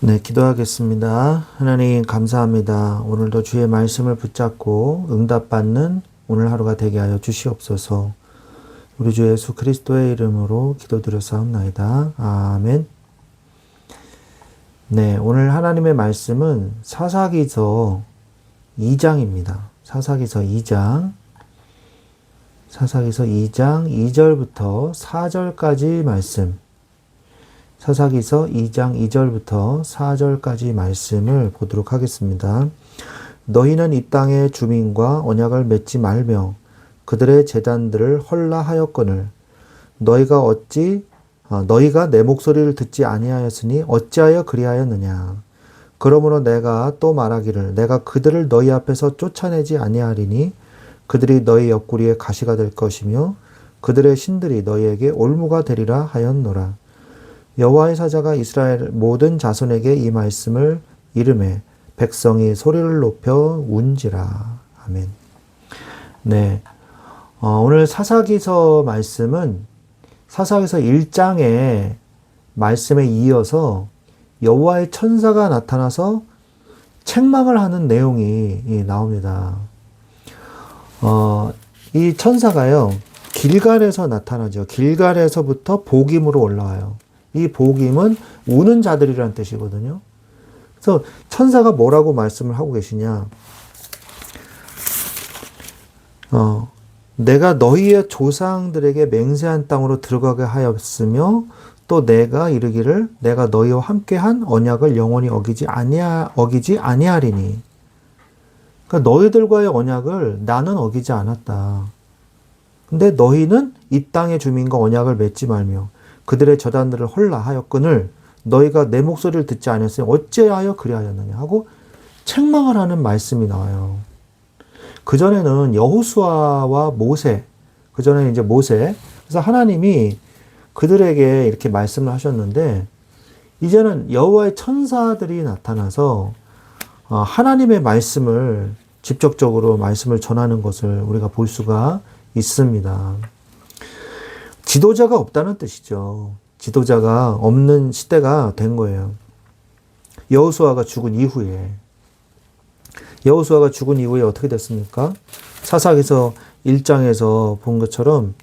네, 기도하겠습니다. 하나님 감사합니다. 오늘도 주의 말씀을 붙잡고 응답받는 오늘 하루가 되게 하여 주시옵소서. 우리 주 예수 그리스도의 이름으로 기도드렸사옵나이다. 아멘. 네, 오늘 하나님의 말씀은 사사기서 2장입니다. 사사기서 2장. 사사기서 2장 2절부터 4절까지 말씀. 사사기서 2장 2절부터 4절까지 말씀을 보도록 하겠습니다. 너희는 이 땅의 주민과 언약을 맺지 말며 그들의 재단들을 헐라하였거늘 너희가 어찌 어, 너희가 내 목소리를 듣지 아니하였으니 어찌하여 그리하였느냐 그러므로 내가 또 말하기를 내가 그들을 너희 앞에서 쫓아내지 아니하리니 그들이 너희 옆구리에 가시가 될 것이며 그들의 신들이 너희에게 올무가 되리라 하였노라 여호와의 사자가 이스라엘 모든 자손에게 이 말씀을 이름해 백성이 소리를 높여 운지라 아멘. 네, 어, 오늘 사사기서 말씀은 사사기서 1장의 말씀에 이어서 여호와의 천사가 나타나서 책망을 하는 내용이 나옵니다. 어, 이 천사가요 길갈에서 나타나죠. 길갈에서부터 복임으로 올라와요. 이 복임은 우는 자들이라는 뜻이거든요. 그래서 천사가 뭐라고 말씀을 하고 계시냐? 어, 내가 너희의 조상들에게 맹세한 땅으로 들어가게 하였으며 또 내가 이르기를 내가 너희와 함께한 언약을 영원히 어기지 아니하 어기지 아니하리니. 그러니까 너희들과의 언약을 나는 어기지 않았다. 근데 너희는 이 땅의 주민과 언약을 맺지 말며 그들의 저단들을 헐라하였거늘 너희가 내 목소리를 듣지 않았으니 어찌하여 그리하였느냐 하고 책망을 하는 말씀이 나와요. 그 전에는 여호수아와 모세, 그 전에 이제 모세, 그래서 하나님이 그들에게 이렇게 말씀을 하셨는데 이제는 여호와의 천사들이 나타나서 어, 하나님의 말씀을 직접적으로 말씀을 전하는 것을 우리가 볼 수가 있습니다. 지도자가 없다는 뜻이죠. 지도자가 없는 시대가 된 거예요. 여호수아가 죽은 이후에 여호수아가 죽은 이후에 어떻게 됐습니까? 사사기서 1장에서 본 것처럼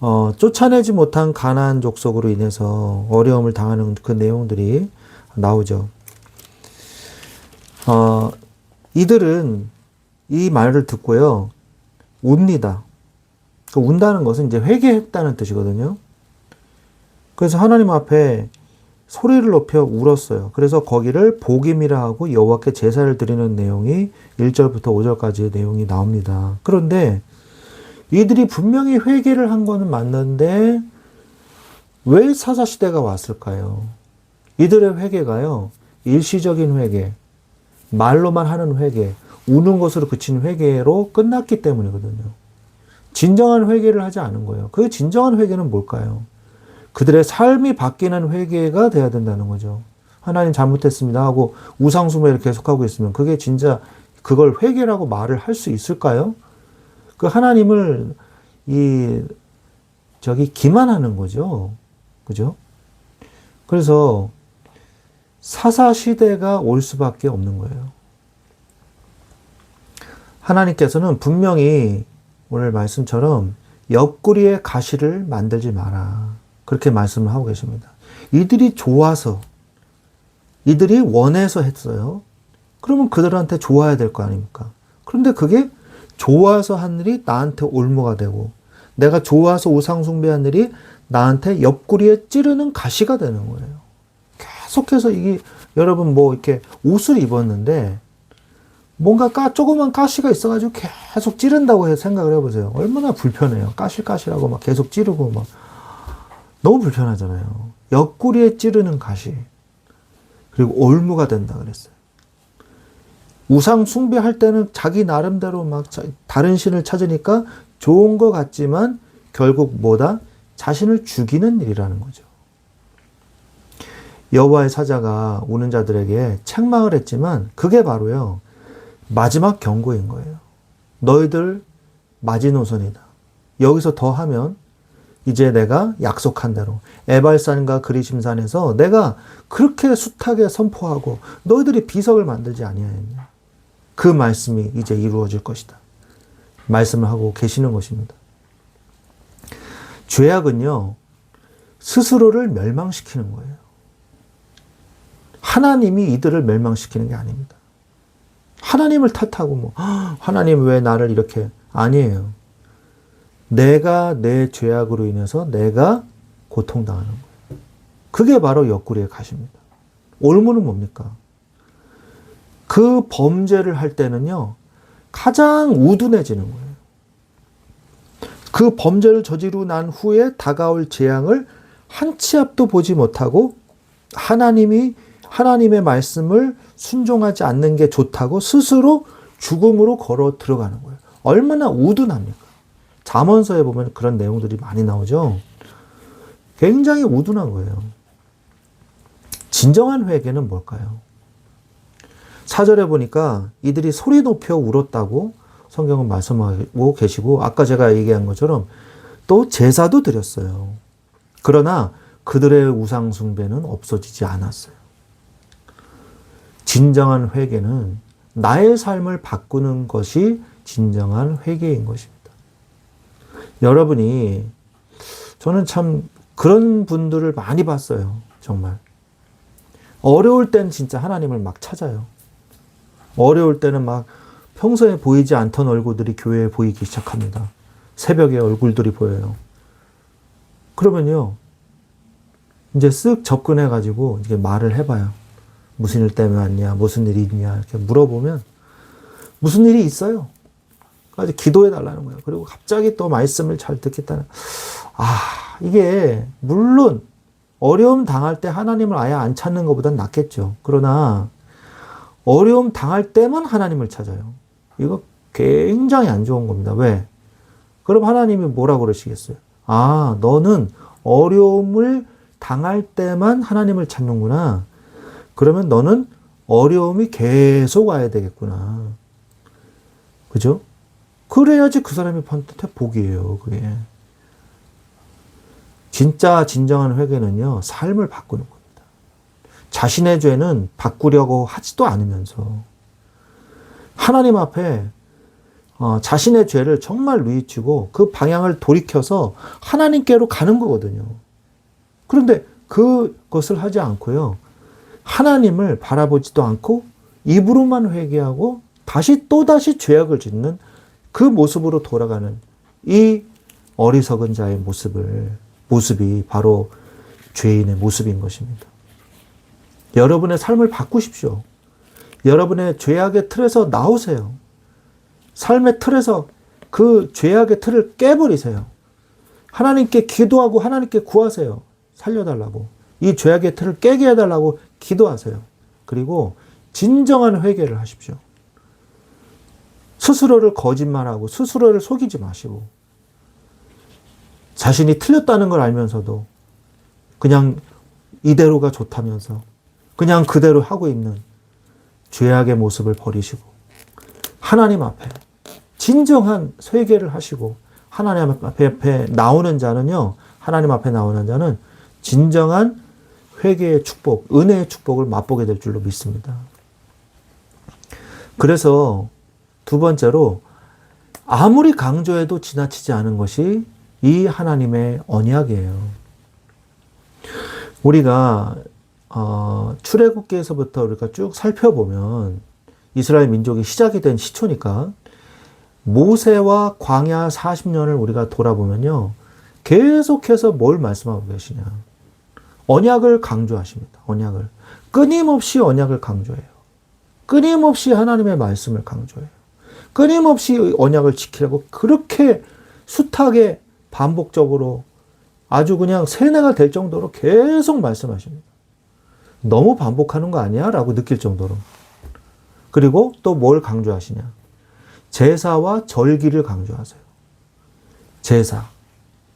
어, 쫓아내지 못한 가나안 족속으로 인해서 어려움을 당하는 그 내용들이 나오죠. 어, 이들은 이 말을 듣고요. 웁니다. 그 운다는 것은 이제 회개했다는 뜻이거든요. 그래서 하나님 앞에 소리를 높여 울었어요. 그래서 거기를 복임이라 하고 여호와께 제사를 드리는 내용이 1절부터 5절까지의 내용이 나옵니다. 그런데 이들이 분명히 회개를 한 거는 맞는데 왜 사사 시대가 왔을까요? 이들의 회개가요. 일시적인 회개, 말로만 하는 회개, 우는 것으로 그친 회개로 끝났기 때문이거든요. 진정한 회개를 하지 않은 거예요. 그 진정한 회개는 뭘까요? 그들의 삶이 바뀌는 회개가 돼야 된다는 거죠. 하나님 잘못했습니다 하고 우상숭배를 계속하고 있으면 그게 진짜 그걸 회개라고 말을 할 수 있을까요? 그 하나님을 이 저기 기만하는 거죠. 그죠? 그래서 사사 시대가 올 수밖에 없는 거예요. 하나님께서는 분명히 오늘 말씀처럼 옆구리에 가시를 만들지 마라. 그렇게 말씀을 하고 계십니다. 이들이 좋아서, 이들이 원해서 했어요. 그러면 그들한테 좋아야 될 거 아닙니까? 그런데 그게 좋아서 한 일이 나한테 올무가 되고, 내가 좋아서 우상숭배한 일이 나한테 옆구리에 찌르는 가시가 되는 거예요. 계속해서 이게, 여러분 뭐 이렇게 옷을 입었는데, 뭔가 까, 조그만 가시가 있어가지고 계속 찌른다고 해서 생각을 해보세요. 얼마나 불편해요. 까실까실하고 막 계속 찌르고 막. 너무 불편하잖아요. 옆구리에 찌르는 가시. 그리고 올무가 된다 그랬어요. 우상 숭배할 때는 자기 나름대로 막 다른 신을 찾으니까 좋은 것 같지만 결국 뭐다? 자신을 죽이는 일이라는 거죠. 여호와의 사자가 우는 자들에게 책망을 했지만 그게 바로요. 마지막 경고인 거예요. 너희들 마지노선이다. 여기서 더 하면 이제 내가 약속한 대로 에발산과 그리심산에서 내가 그렇게 숱하게 선포하고 너희들이 비석을 만들지 아니하였냐. 그 말씀이 이제 이루어질 것이다. 말씀을 하고 계시는 것입니다. 죄악은요, 스스로를 멸망시키는 거예요. 하나님이 이들을 멸망시키는 게 아닙니다. 하나님을 탓하고 뭐, 하나님 왜 나를 이렇게, 아니에요. 내가 내 죄악으로 인해서 내가 고통당하는 거예요. 그게 바로 옆구리의 가십니다. 올무는 뭡니까? 그 범죄를 할 때는요, 가장 우둔해지는 거예요. 그 범죄를 저지르고 난 후에 다가올 재앙을 한 치 앞도 보지 못하고 하나님이 하나님의 말씀을 순종하지 않는 게 좋다고 스스로 죽음으로 걸어 들어가는 거예요. 얼마나 우둔합니까? 잠언서에 보면 그런 내용들이 많이 나오죠. 굉장히 우둔한 거예요. 진정한 회개는 뭘까요? 사절에 보니까 이들이 소리 높여 울었다고 성경은 말씀하고 계시고 아까 제가 얘기한 것처럼 또 제사도 드렸어요. 그러나 그들의 우상 숭배는 없어지지 않았어요. 진정한 회개는 나의 삶을 바꾸는 것이 진정한 회개인 것입니다. 여러분이 저는 참 그런 분들을 많이 봤어요. 정말. 어려울 땐 진짜 하나님을 막 찾아요. 어려울 때는 막 평소에 보이지 않던 얼굴들이 교회에 보이기 시작합니다. 새벽에 얼굴들이 보여요. 그러면요. 이제 쓱 접근해가지고 이게 말을 해봐요. 무슨 일 때문에 왔냐, 무슨 일이 있냐, 이렇게 물어보면 무슨 일이 있어요. 아주 기도해 달라는 거예요. 그리고 갑자기 또 말씀을 잘 듣겠다는. 아, 이게 물론 어려움 당할 때 하나님을 아예 안 찾는 것보단 낫겠죠. 그러나 어려움 당할 때만 하나님을 찾아요. 이거 굉장히 안 좋은 겁니다. 왜? 그럼 하나님이 뭐라 그러시겠어요? 아, 너는 어려움을 당할 때만 하나님을 찾는구나. 그러면 너는 어려움이 계속 와야 되겠구나. 그죠? 그래야지 그 사람이 판뜻해 복이에요, 그게. 진짜 진정한 회개는요, 삶을 바꾸는 겁니다. 자신의 죄는 바꾸려고 하지도 않으면서, 하나님 앞에 어, 자신의 죄를 정말 누이치고 그 방향을 돌이켜서 하나님께로 가는 거거든요. 그런데 그것을 하지 않고요. 하나님을 바라보지도 않고 입으로만 회개하고 다시 또다시 죄악을 짓는 그 모습으로 돌아가는 이 어리석은 자의 모습을, 모습이 바로 죄인의 모습인 것입니다. 여러분의 삶을 바꾸십시오. 여러분의 죄악의 틀에서 나오세요. 삶의 틀에서 그 죄악의 틀을 깨버리세요. 하나님께 기도하고 하나님께 구하세요. 살려달라고. 이 죄악의 틀을 깨게 해달라고 기도하세요. 그리고 진정한 회개를 하십시오. 스스로를 거짓말하고 스스로를 속이지 마시고 자신이 틀렸다는 걸 알면서도 그냥 이대로가 좋다면서 그냥 그대로 하고 있는 죄악의 모습을 버리시고 하나님 앞에 진정한 회개를 하시고 하나님 앞에 나오는 자는요 하나님 앞에 나오는 자는 진정한 회개의 축복, 은혜의 축복을 맛보게 될 줄로 믿습니다. 그래서 두 번째로 아무리 강조해도 지나치지 않은 것이 이 하나님의 언약이에요. 우리가 어, 출애굽기에서부터 우리가 쭉 살펴보면 이스라엘 민족이 시작이 된 시초니까 모세와 광야 40년을 우리가 돌아보면요. 계속해서 뭘 말씀하고 계시냐. 언약을 강조하십니다. 언약을. 끊임없이 언약을 강조해요. 끊임없이 하나님의 말씀을 강조해요. 끊임없이 언약을 지키려고 그렇게 숱하게 반복적으로 아주 그냥 세뇌가 될 정도로 계속 말씀하십니다. 너무 반복하는 거 아니야? 라고 느낄 정도로. 그리고 또 뭘 강조하시냐? 제사와 절기를 강조하세요. 제사.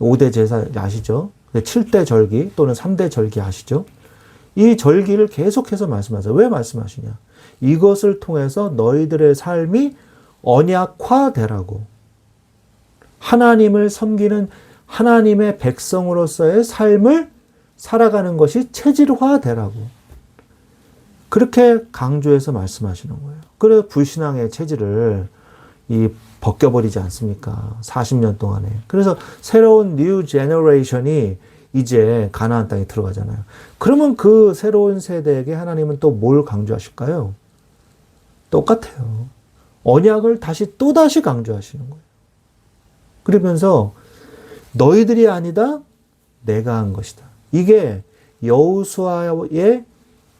5대 제사 아시죠? 7대 절기 또는 3대 절기 아시죠? 이 절기를 계속해서 말씀하세요. 왜 말씀하시냐? 이것을 통해서 너희들의 삶이 언약화되라고. 하나님을 섬기는 하나님의 백성으로서의 삶을 살아가는 것이 체질화되라고. 그렇게 강조해서 말씀하시는 거예요. 그래 불신앙의 체질을 이 벗겨버리지 않습니까? 40년 동안에. 그래서 새로운 뉴 제너레이션이 이제 가나안 땅에 들어가잖아요. 그러면 그 새로운 세대에게 하나님은 또 뭘 강조하실까요? 똑같아요. 언약을 다시 또 다시 강조하시는 거예요. 그러면서 너희들이 아니다 내가 한 것이다. 이게 여호수아의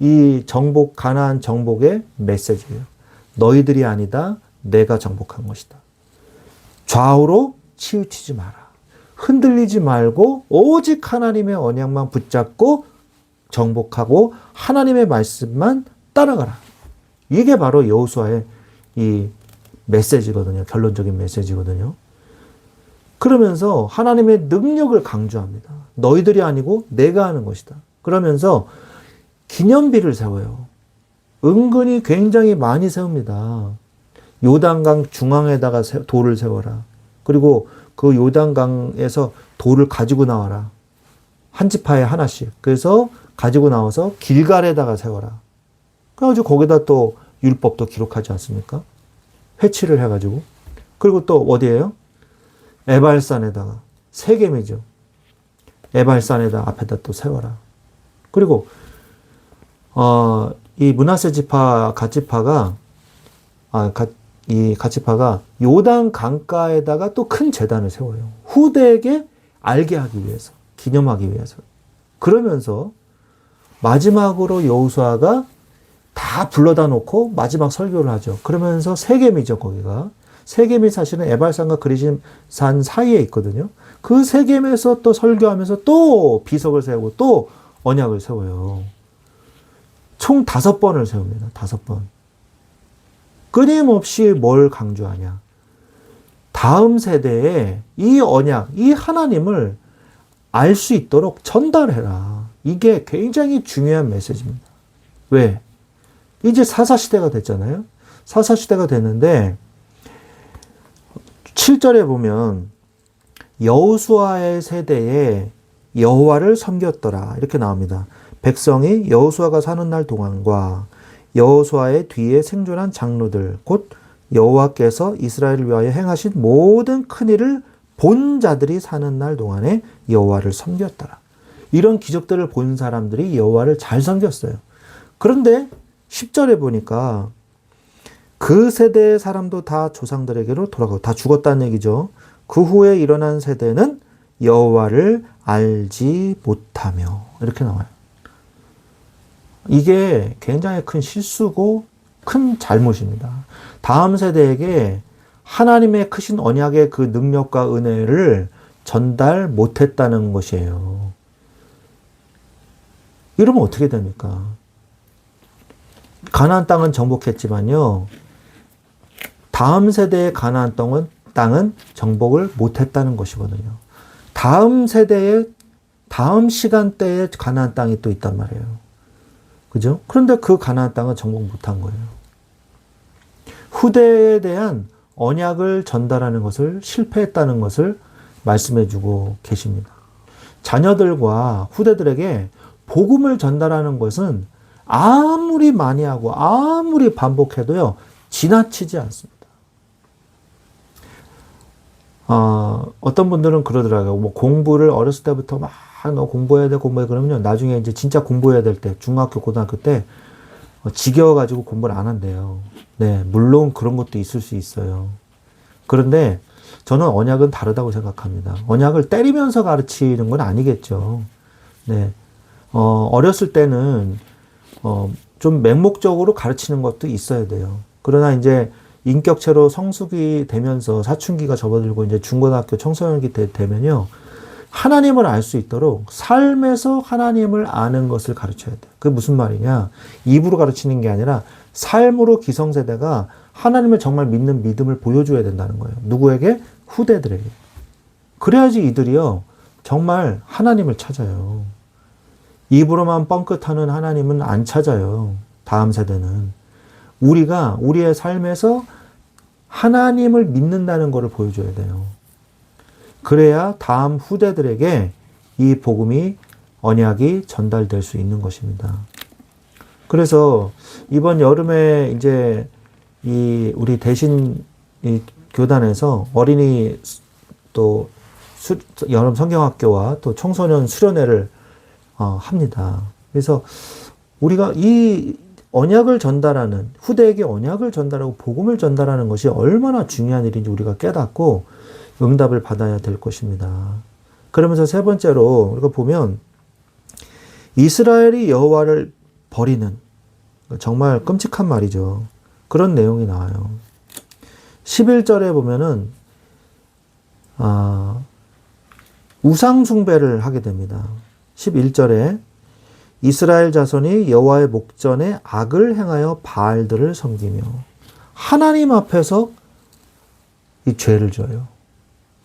이 정복 가나안 정복의 메시지예요. 너희들이 아니다 내가 정복한 것이다. 좌우로 치우치지 마라. 흔들리지 말고 오직 하나님의 언약만 붙잡고 정복하고 하나님의 말씀만 따라가라. 이게 바로 여호수아의 이 메시지거든요. 결론적인 메시지거든요. 그러면서 하나님의 능력을 강조합니다. 너희들이 아니고 내가 하는 것이다. 그러면서 기념비를 세워요. 은근히 굉장히 많이 세웁니다. 요단강 중앙에다가 돌을 세워라. 그리고 그 요단강에서 돌을 가지고 나와라. 한 지파에 하나씩. 그래서 가지고 나와서 길갈에다가 세워라. 그래가지고 거기다 또 율법도 기록하지 않습니까? 회치를 해가지고. 그리고 또 어디에요? 에발산에다가 세겜이죠. 에발산에다 앞에다 또 세워라. 그리고 어, 이 문하세 지파 갓지파가 아, 갓, 이 갓지파가 요단 강가에다가 또 큰 재단을 세워요. 후대에게 알게 하기 위해서, 기념하기 위해서. 그러면서 마지막으로 여호수아가 다 불러다 놓고 마지막 설교를 하죠. 그러면서 세겜이죠, 거기가. 세겜이 사실은 에발산과 그리심산 사이에 있거든요. 그 세겜에서 또 설교하면서 또 비석을 세우고 또 언약을 세워요. 총 다섯 번을 세웁니다. 다섯 번. 끊임없이 뭘 강조하냐. 다음 세대에 이 언약, 이 하나님을 알 수 있도록 전달해라. 이게 굉장히 중요한 메시지입니다. 왜? 이제 사사시대가 됐잖아요. 사사시대가 됐는데, 7절에 보면, 여우수아의 세대에 여호와를 섬겼더라. 이렇게 나옵니다. 백성이 여호수아가 사는 날 동안과 여호수아의 뒤에 생존한 장로들 곧 여호와께서 이스라엘을 위하여 행하신 모든 큰 일을 본 자들이 사는 날 동안에 여호와를 섬겼더라. 이런 기적들을 본 사람들이 여호와를 잘 섬겼어요. 그런데 10절에 보니까 그 세대의 사람도 다 조상들에게로 돌아가고 다 죽었다는 얘기죠. 그 후에 일어난 세대는 여호와를 알지 못하며 이렇게 나와요. 이게 굉장히 큰 실수고 큰 잘못입니다. 다음 세대에게 하나님의 크신 언약의 그 능력과 은혜를 전달 못했다는 것이에요. 이러면 어떻게 됩니까? 가나안 땅은 정복했지만요. 다음 세대의 가나안 땅은 땅은 정복을 못했다는 것이거든요. 다음 세대의 다음 시간대에 가나안 땅이 또 있단 말이에요. 그죠? 그런데 그 가나안 땅은 정복 못한 거예요. 후대에 대한 언약을 전달하는 것을 실패했다는 것을 말씀해 주고 계십니다. 자녀들과 후대들에게 복음을 전달하는 것은 아무리 많이 하고 아무리 반복해도요, 지나치지 않습니다. 어, 어떤 분들은 그러더라고요. 뭐 공부를 어렸을 때부터 막 너 공부해야 돼, 공부해. 그러면요, 나중에 이제 진짜 공부해야 될 때, 중학교, 고등학교 때, 어, 지겨워가지고 공부를 안 한대요. 네, 물론 그런 것도 있을 수 있어요. 그런데 저는 언약은 다르다고 생각합니다. 언약을 때리면서 가르치는 건 아니겠죠. 네. 어, 어렸을 때는, 어, 좀 맹목적으로 가르치는 것도 있어야 돼요. 그러나 이제 인격체로 성숙이 되면서 사춘기가 접어들고 이제 중고등학교 청소년기 때 되면요. 하나님을 알 수 있도록 삶에서 하나님을 아는 것을 가르쳐야 돼. 그게 무슨 말이냐? 입으로 가르치는 게 아니라 삶으로 기성세대가 하나님을 정말 믿는 믿음을 보여줘야 된다는 거예요. 누구에게? 후대들에게. 그래야지 이들이요. 정말 하나님을 찾아요. 입으로만 뻥끗하는 하나님은 안 찾아요. 다음 세대는. 우리가 우리의 삶에서 하나님을 믿는다는 것을 보여줘야 돼요. 그래야 다음 후대들에게 이 복음이 언약이 전달될 수 있는 것입니다. 그래서 이번 여름에 이제 이 우리 대신 이 교단에서 어린이 또 수, 여름 성경학교와 또 청소년 수련회를 어, 합니다. 그래서 우리가 이 언약을 전달하는 후대에게 언약을 전달하고 복음을 전달하는 것이 얼마나 중요한 일인지 우리가 깨닫고 응답을 받아야 될 것입니다. 그러면서 세 번째로 우리가 보면 이스라엘이 여호와를 버리는 정말 끔찍한 말이죠. 그런 내용이 나와요. 11절에 보면은 아, 우상 숭배를 하게 됩니다. 11절에 이스라엘 자손이 여호와의 목전에 악을 행하여 바알들을 섬기며 하나님 앞에서 이 죄를 져요.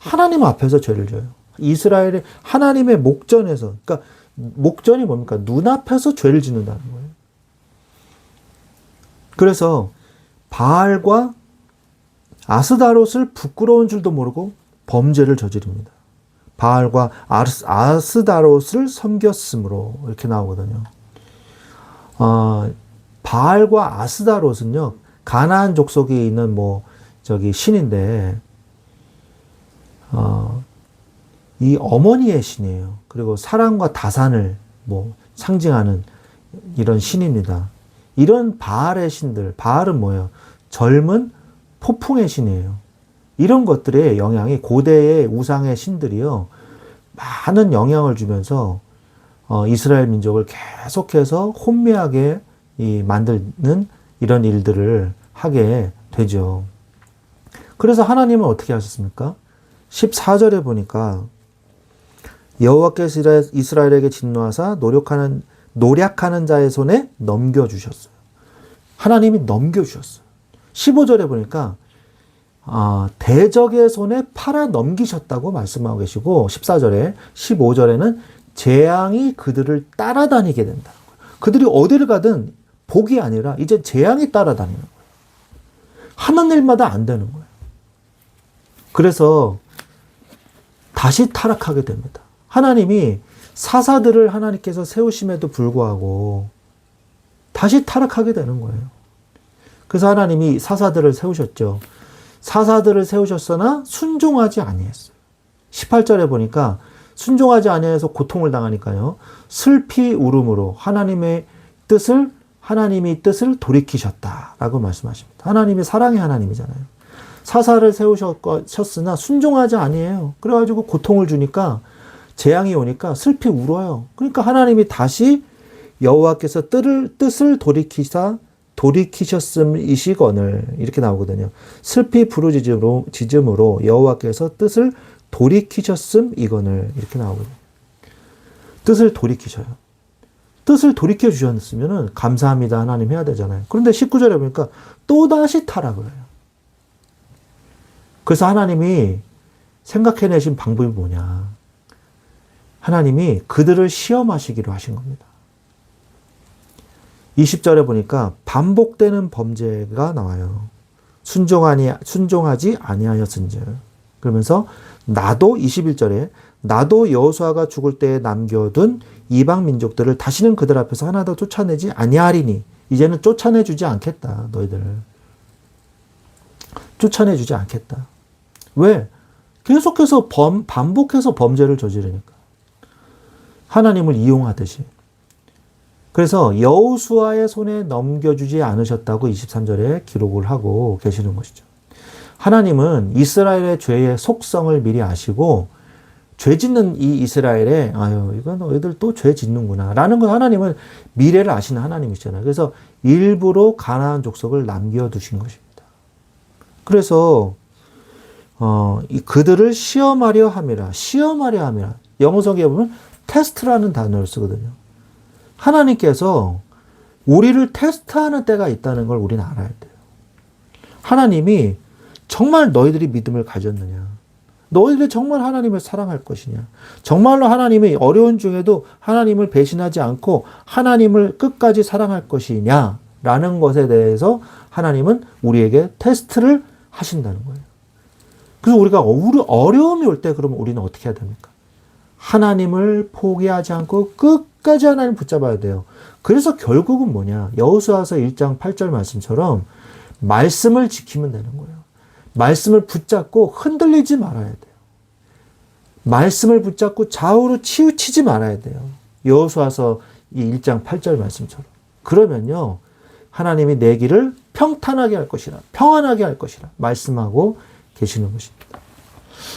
하나님 앞에서 죄를 져요. 이스라엘의 하나님의 목전에서 그러니까 목전이 뭡니까? 눈앞에서 죄를 짓는다는 거예요. 그래서 바알과 아스다롯을 부끄러운 줄도 모르고 범죄를 저지릅니다. 바알과 아스, 아스다롯을 섬겼으므로 이렇게 나오거든요. 어, 바알과 아스다롯은요 가나안 족속에 있는 뭐 저기 신인데 어, 이 어머니의 신이에요. 그리고 사랑과 다산을 뭐 상징하는 이런 신입니다. 이런 바알의 신들, 바알은 뭐예요? 젊은 폭풍의 신이에요. 이런 것들의 영향이 고대의 우상의 신들이요. 많은 영향을 주면서 어, 이스라엘 민족을 계속해서 혼미하게 이 만드는 이런 일들을 하게 되죠. 그래서 하나님은 어떻게 하셨습니까? 14절에 보니까 여호와께서 이스라엘에게 진노하사 노력하는 노력하는 자의 손에 넘겨 주셨어요. 하나님이 넘겨 주셨어요. 15절에 보니까 아, 대적의 손에 팔아 넘기셨다고 말씀하고 계시고 14절에 15절에는 재앙이 그들을 따라다니게 된다. 그들이 어디를 가든 복이 아니라 이제 재앙이 따라다니는 거예요. 하는 일마다 안 되는 거예요. 그래서 다시 타락하게 됩니다. 하나님이 사사들을 하나님께서 세우심에도 불구하고 다시 타락하게 되는 거예요. 그래서 하나님이 사사들을 세우셨죠. 사사들을 세우셨으나 순종하지 아니했어요. 18절에 보니까 순종하지 아니해서 고통을 당하니까요. 슬피 울음으로 하나님의 뜻을 하나님이 뜻을 돌이키셨다라고 말씀하십니다. 하나님이 사랑의 하나님이잖아요. 사사를 세우셨으나 순종하지 아니에요. 그래가지고 고통을 주니까 재앙이 오니까 슬피 울어요. 그러니까 하나님이 다시 여호와께서 뜻을 돌이키사 돌이키셨음이시거늘 이렇게 나오거든요. 슬피 부르짖음으로 지즘으로 여호와께서 뜻을 돌이키셨음 이거늘 이렇게 나오거든요. 뜻을 돌이키셔요. 뜻을 돌이켜 주셨으면 감사합니다 하나님 해야 되잖아요. 그런데 19절에 보니까 또 다시 타락을 해요. 그래서 하나님이 생각해내신 방법이 뭐냐. 하나님이 그들을 시험하시기로 하신 겁니다. 20절에 보니까 반복되는 범죄가 나와요. 순종하니, 순종하지 아니하였은즉. 그러면서 나도 21절에 나도 여호수아가 죽을 때에 남겨둔 이방 민족들을 다시는 그들 앞에서 하나도 쫓아내지 아니하리니 이제는 쫓아내 주지 않겠다 너희들 쫓아내 주지 않겠다 왜 계속해서 범, 반복해서 범죄를 저지르니까 하나님을 이용하듯이 그래서 여호수아의 손에 넘겨주지 않으셨다고 23절에 기록을 하고 계시는 것이죠. 하나님은 이스라엘의 죄의 속성을 미리 아시고 죄 짓는 이 이스라엘에 아유 이건 너희들 또 죄 짓는구나 라는 건 하나님은 미래를 아시는 하나님이잖아요. 그래서 일부러 가나안 족속을 남겨 두신 것입니다. 그래서 어, 이 그들을 시험하려 함이라 시험하려 함이라 영어성에 보면 테스트라는 단어를 쓰거든요. 하나님께서 우리를 테스트하는 때가 있다는 걸 우리는 알아야 돼요. 하나님이 정말 너희들이 믿음을 가졌느냐? 너희들이 정말 하나님을 사랑할 것이냐? 정말로 하나님이 어려운 중에도 하나님을 배신하지 않고 하나님을 끝까지 사랑할 것이냐? 라는 것에 대해서 하나님은 우리에게 테스트를 하신다는 거예요. 그래서 우리가 어려- 어려움이 올 때 그러면 우리는 어떻게 해야 됩니까? 하나님을 포기하지 않고 끝까지 하나님 붙잡아야 돼요. 그래서 결국은 뭐냐? 여호수아서 1장 8절 말씀처럼 말씀을 지키면 되는 거예요. 말씀을 붙잡고 흔들리지 말아야 돼요. 말씀을 붙잡고 좌우로 치우치지 말아야 돼요. 여호수아서 이 1장 8절 말씀처럼. 그러면요. 하나님이 내 길을 평탄하게 할 것이라. 평안하게 할 것이라. 말씀하고 계시는 것입니다.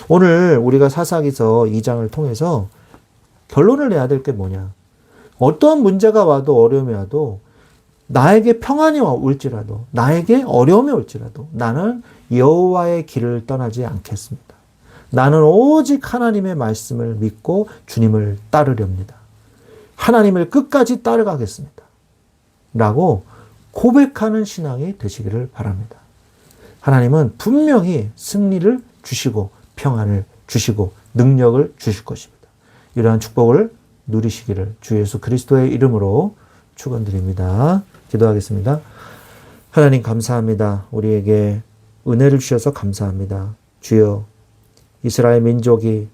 오늘 우리가 사사기서 2장을 통해서 결론을 내야 될 게 뭐냐? 어떠한 문제가 와도 어려움이 와도 나에게 평안이 와- 올지라도 나에게 어려움이 올지라도 나는 여호와의 길을 떠나지 않겠습니다. 나는 오직 하나님의 말씀을 믿고 주님을 따르렵니다. 하나님을 끝까지 따라가겠습니다. 라고 고백하는 신앙이 되시기를 바랍니다. 하나님은 분명히 승리를 주시고 평안을 주시고 능력을 주실 것입니다. 이러한 축복을 누리시기를 주 예수 그리스도의 이름으로 축원드립니다. 기도하겠습니다. 하나님 감사합니다. 우리에게 은혜를 주셔서 감사합니다. 주여 이스라엘 민족이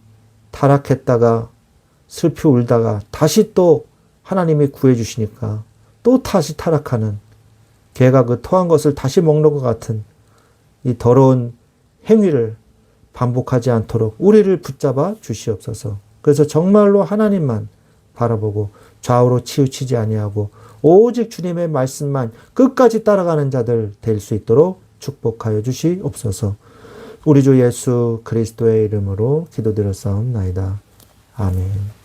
타락했다가 슬피 울다가 다시 또 하나님이 구해 주시니까 또 다시 타락하는 개가 그 토한 것을 다시 먹는 것 같은 이 더러운 행위를 반복하지 않도록 우리를 붙잡아 주시옵소서. 그래서 정말로 하나님만 바라보고 좌우로 치우치지 아니하고 오직 주님의 말씀만 끝까지 따라가는 자들 될 수 있도록 축복하여 주시옵소서. 우리 주 예수 그리스도의 이름으로 기도드렸사옵나이다. 아멘.